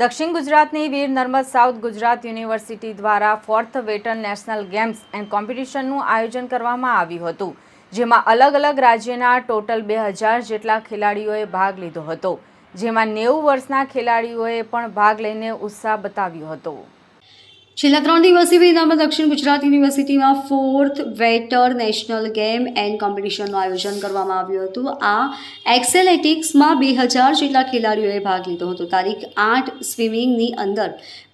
દક્ષિણ ગુજરાતની Veer Narmad south Gujarat university દ્વારા fourth veteran national games and કોમ્પિટિશનનું આયોજન કરવામાં આવ્યું હતું, જેમાં અલગ અલગ રાજ્યના ટોટલ બે હજાર જેટલા ખેલાડીઓએ ભાગ લીધો હતો, જેમાં નેવું વર્ષના ખેલાડીઓએ પણ ભાગ લઈને ઉત્સાહ બતાવ્યો હતો. છેલ્લા ત્રણ દિવસથી વિયેતનામમાં દક્ષિણ ગુજરાત યુનિવર્સિટીમાં fourth veteran national game and કોમ્પિટિશનનું આયોજન કરવામાં આવ્યું હતું. આ એક્સેલેટિક્સમાં બે હજાર જેટલા ખેલાડીઓએ ભાગ લીધો હતો. તારીખ આઠ સ્વિમિંગની અંદર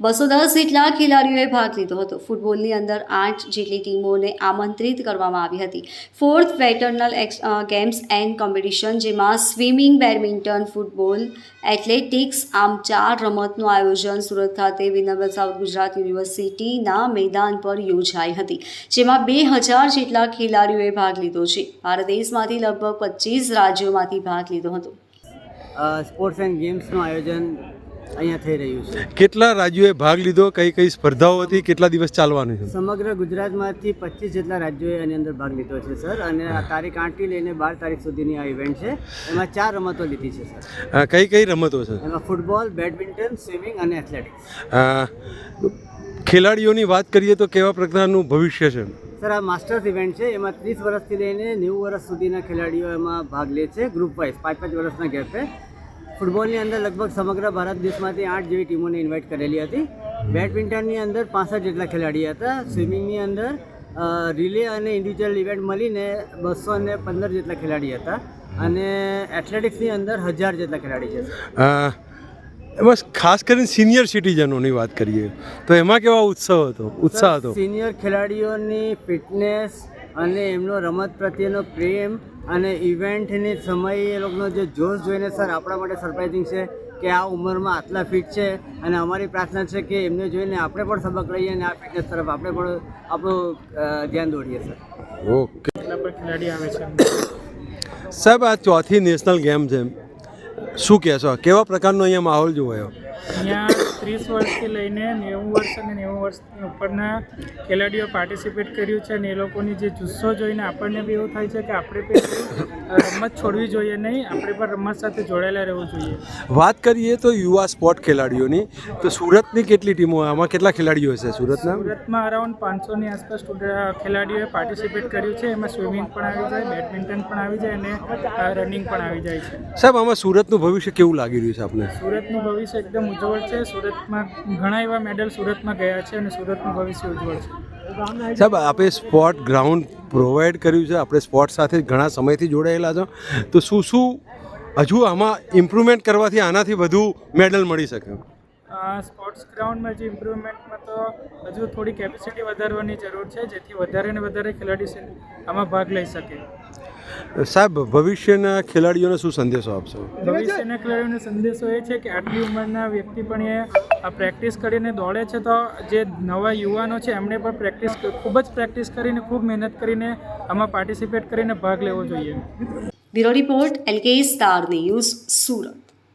બસો દસ જેટલા ખેલાડીઓએ ભાગ લીધો હતો. ફૂટબોલની અંદર આઠ જેટલી ટીમોને આમંત્રિત કરવામાં આવી હતી. Fourth veteran games and competition જેમાં સ્વિમિંગ, બેડમિન્ટન, ફૂટબોલ એથ્લેટિક્સ આમ ચાર રમતનું આયોજન સુરત ખાતે વિનમ્ર સાઉથ ગુજરાત યુનિવર્સિટીના મેદાન પર યોજાઈ હતી, જેમાં બે હજાર જેટલા ખેલાડીઓએ ભાગ લીધો છે. ભારત દેશમાંથી લગભગ પચીસ રાજ્યોમાંથી ભાગ લીધો હતો. સ્પોર્ટ્સ એન્ડ ગેમ્સનું આયોજન અહીંયા થઈ રહ્યું છે. કેટલા રાજ્યોએ ભાગ લીધો? કઈ કઈ સ્પર્ધાઓ હતી? કેટલા દિવસ ચાલવાનું છે? સમગ્ર ગુજરાતમાંથી પચીસ જેટલા રાજ્યોએ આની અંદર ભાગ લીધો છે સર. અને આ તારીખ આઠથી લઈને બાર તારીખ સુધીની આ ઇવેન્ટ છે. એમાં ચાર રમતો લીધી છે સર. કઈ કઈ રમતો છે એમાં ફૂટબોલ બેડમિન્ટન સ્વિમિંગ અને એથ્લેટિક્સ ખેલાડીઓની વાત કરીએ તો કેવા પ્રકારનું ભવિષ્ય છે? સર આ માસ્ટર્સ ઇવેન્ટ છે. એમાં ત્રીસ વર્ષથી લઈને નેવું વર્ષ સુધીના ખેલાડીઓ એમાં ભાગ લે છે ગ્રુપ વાઇઝ પાંચ પાંચ વર્ષના ગેપે ફૂટબોલની અંદર લગભગ સમગ્ર ભારત દેશમાંથી આઠ જેવી ટીમોને ઇન્વાઇટ કરેલી હતી. બેડમિન્ટનની અંદર પાસઠ જેટલા ખેલાડી હતા. સ્વિમિંગની અંદર રિલે અને ઇન્ડિવિજ્યુઅલ ઇવેન્ટ મળીને બસો ને પંદર જેટલા ખેલાડી હતા. અને એથ્લેટિક્સની અંદર હજાર જેટલા ખેલાડી છે. એમાં ખાસ કરીને સિનિયર સિટીઝનોની વાત કરીએ તો એમાં કેવા ઉત્સવ હતો? ઉત્સાહ હતો. સિનિયર ખેલાડીઓની ફિટનેસ અને એમનો રમત પ્રત્યેનો પ્રેમ અને ઇવેન્ટની સમય એ લોકોનો જે જોશ જોઈને સર આપણા માટે સરપ્રાઇઝિંગ છે કે આ ઉંમરમાં આટલા ફિટ છે અને અમારી પ્રાર્થના છે કે એમને જોઈને આપણે પણ સબક લઈએ અને આ ફિટનેસ તરફ આપણે પણ આપણું ધ્યાન દોડીએ સર. ઓકે. કેટલા પણ ખેલાડી આવે છે? સાહેબ આ ચોથી નેશનલ ગેમ છે શું કહેશો? કેવા પ્રકારનો અહીંયા માહોલ જોવાયો? અહીંયા ત્રીસ વર્ષથી લઈને નેવું વર્ષ અને નેવું વર્ષની ઉપરના ખેલાડીઓ પાર્ટિસિપેટ કર્યું છે અને એ લોકોની જે જુસ્સો જોઈને આપણને બી એવું થાય છે કે આપણે પણ રમત છોડવી જોઈએ નહીં આપણે પણ રમત સાથે જોડાયેલા રહેવું જોઈએ. વાત કરીએ તો યુવા સ્પોર્ટ ખેલાડીઓની તો સુરતની કેટલી ટીમો આમાં કેટલા ખેલાડીઓ હશે સુરતના? સુરતમાં અરાઉન્ડ પાંચસોની આસપાસ ખેલાડીઓએ પાર્ટિસિપેટ કર્યું છે એમાં સ્વિમિંગ પણ આવી જાય બેડમિન્ટન પણ આવી જાય અને રનિંગ પણ આવી જાય છે. સાહેબ આમાં સુરતનું ભવિષ્ય કેવું લાગી રહ્યું છે આપણે સુરતનું ભવિષ્ય એકદમ ઉજ્જવળ છે સુરતમાં ઘણા એવા મેડલ સુરતમાં ગયા છે અને સુરતનું ભવિષ્ય ઉજ્જવળ છે. સાહેબ આપે સ્પોર્ટ ગ્રાઉન્ડ પ્રોવાઈડ કર્યું છે. આપણે સ્પોર્ટ સાથે ઘણા સમયથી જોડાયેલા છો. તો શું શું હજુ આમાં ઇમ્પ્રુવમેન્ટ કરવાથી આનાથી વધુ મેડલ મળી શકે? સ્પોર્ટ્સ ગ્રાઉન્ડમાં જે ઇમ્પ્રુવમેન્ટમાં તો હજુ થોડી કેપેસિટી વધારવાની જરૂર છે જેથી વધારે ને વધારે ખેલાડી આમાં ભાગ લઈ શકે. સાહેબ ભવિષ્યના ખેલાડીઓને શું સંદેશો આપશો? ભવિષ્યના ખેલાડીઓને સંદેશો એ છે કે આટલી ઉંમરના વ્યક્તિ પણ એ આ પ્રેક્ટિસ કરીને દોડે છે તો જે નવા યુવાનો છે એમણે પણ પ્રેક્ટિસ ખૂબ જ પ્રેક્ટિસ કરીને ખૂબ મહેનત કરીને આમાં પાર્ટિસિપેટ કરીને ભાગ લેવો જોઈએ. Bureau report LK star news Surat.